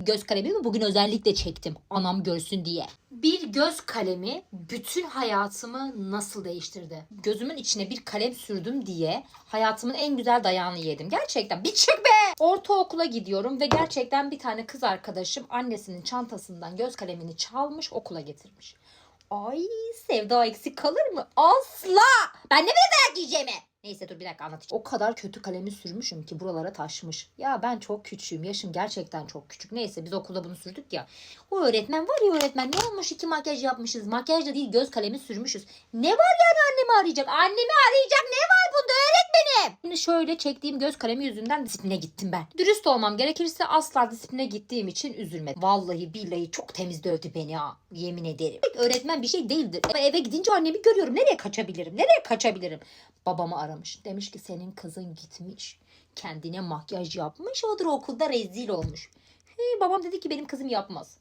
Göz kalemimi bugün özellikle çektim. Anam görsün diye. Bir göz kalemi bütün hayatımı nasıl değiştirdi? Gözümün içine bir kalem sürdüm diye hayatımın en güzel dayağını yedim. Gerçekten bir çık be! Ortaokula gidiyorum ve gerçekten bir tane kız arkadaşım annesinin çantasından göz kalemini çalmış okula getirmiş. Ay sevda eksik kalır mı? Asla! Ben ne bileyim dayak yiyeceğimi? Neyse dur bir dakika anlatacağım. O kadar kötü kalemi sürmüşüm ki buralara taşmış. Ya ben çok küçüğüm. Yaşım gerçekten çok küçük. Neyse biz okulda bunu sürdük ya. O öğretmen var ya öğretmen ne olmuş iki makyaj yapmışız. Makyaj da değil göz kalemi sürmüşüz. Ne var yani annemi arayacak? Annemi arayacak ne var bunda öğretmenim? Şimdi şöyle çektiğim göz kalemi yüzünden disipline gittim ben. Dürüst olmam gerekirse asla disipline gittiğim için üzülmedim. Vallahi billahi çok temiz dövdü beni ha. Yemin ederim. Öğretmen bir şey değildir. Ama eve gidince annemi görüyorum. Nereye kaçabilirim? Nereye kaçabilirim? Babamı aramış. Demiş ki senin kızın gitmiş. Kendine makyaj yapmış. Odur okulda rezil olmuş. Hey, babam dedi ki benim kızım yapmaz.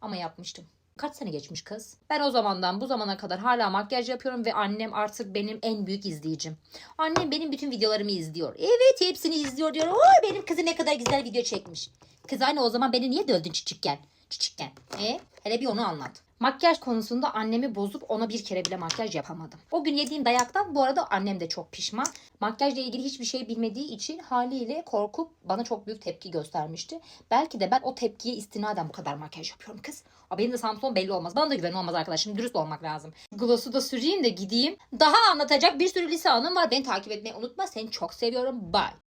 Ama yapmıştım. Kaç sene geçmiş kız? Ben o zamandan bu zamana kadar hala makyaj yapıyorum ve annem artık benim en büyük izleyicim. Annem benim bütün videolarımı izliyor. Evet hepsini izliyor diyor. Oy benim kızım ne kadar güzel video çekmiş. Kız anne o zaman beni niye dövdün küçükken? Küçükken. E? Hele bir onu anlat. Makyaj konusunda annemi bozup ona bir kere bile makyaj yapamadım. O gün yediğim dayaktan bu arada annem de çok pişman. Makyajla ilgili hiçbir şey bilmediği için haliyle korkup bana çok büyük tepki göstermişti. Belki de ben o tepkiye istinaden bu kadar makyaj yapıyorum kız. Ama benim de Samson belli olmaz. Bana da güven olmaz arkadaşım. Dürüst olmak lazım. Gloss'u da süreyim de gideyim. Daha anlatacak bir sürü lise anım var. Beni takip etmeyi unutma. Seni çok seviyorum. Bye.